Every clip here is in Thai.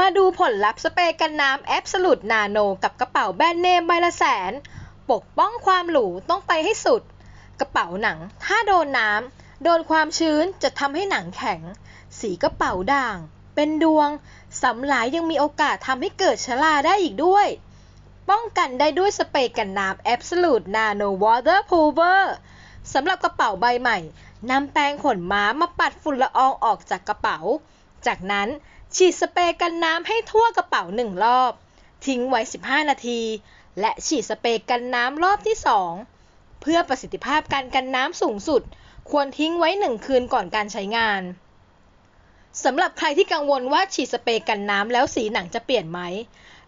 มาดูผลลัพธ์สเปรย์กันน้ำแอบส u t e นาโนกับกระเป๋าแบรนด์เนมใบละแสน ปกป้องความหรูต้องไปให้สุด กระเป๋าหนัง ถ้าโดนน้ำ โดนความชื้นจะทำให้หนังแข็ง สีกระเป๋าด่าง เป็นดวง สำหลายยังมีโอกาสทำให้เกิดชราได้อีกด้วย ป้องกันได้ด้วยสเปรย์กันน้ำ Absolute Nano Waterprover สำหรับกระเป๋าใบใหม่นำแปรงขนม้ามาปัดฝุ่นละอองออกจากกระเป๋า จากนั้นฉีดสเปรย์กันน้ำให้ทั่วกระเป๋าหนึ่งรอบ ทิ้งไว้ 15 นาที และฉีดสเปรย์กันน้ำรอบที่ 2 เพื่อประสิทธิภาพการกันน้ำสูงสุด ควรทิ้งไว้ 1 คืนก่อนการใช้งานสำหรับใครที่กังวลว่าฉีดสเปรย์กันน้ำแล้วสีหนังจะเปลี่ยนไหม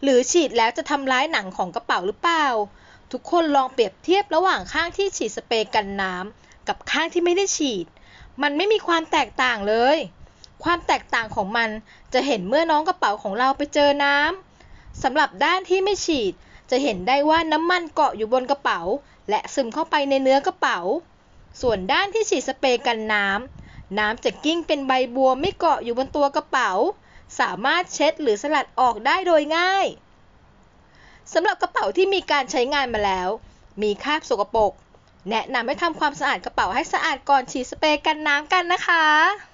หรือฉีดแล้วจะทำร้ายหนังของกระเป๋าหรือเปล่า ทุกคนลองเปรียบเทียบระหว่างข้างที่ฉีดสเปรย์กันน้ำกับข้างที่ไม่ได้ฉีด มันไม่มีความแตกต่างเลย ความแตกต่างของมันจะเห็นเมื่อน้องกระเป๋าของเราไปเจอน้ำสำหรับด้านที่ไม่ฉีด จะเห็นได้ว่าน้ำมันเกาะอยู่บนกระเป๋า และซึมเข้าไปในเนื้อกระเป๋า ส่วนด้านที่ฉีดสเปรย์กันน้ำน้ำจะกิ้งเป็นใบบัวไม่เกาะอยู่บนตัวกระเป๋า สามารถเช็ดหรือสลัดออกได้โดยง่ายสำหรับกระเป๋าที่มีการใช้งานมาแล้ว มีคราบสกปรกแนะนำให้ทำความสะอาดกระเป๋าให้สะอาดก่อนฉีดสเปรย์กันน้ำกันนะคะ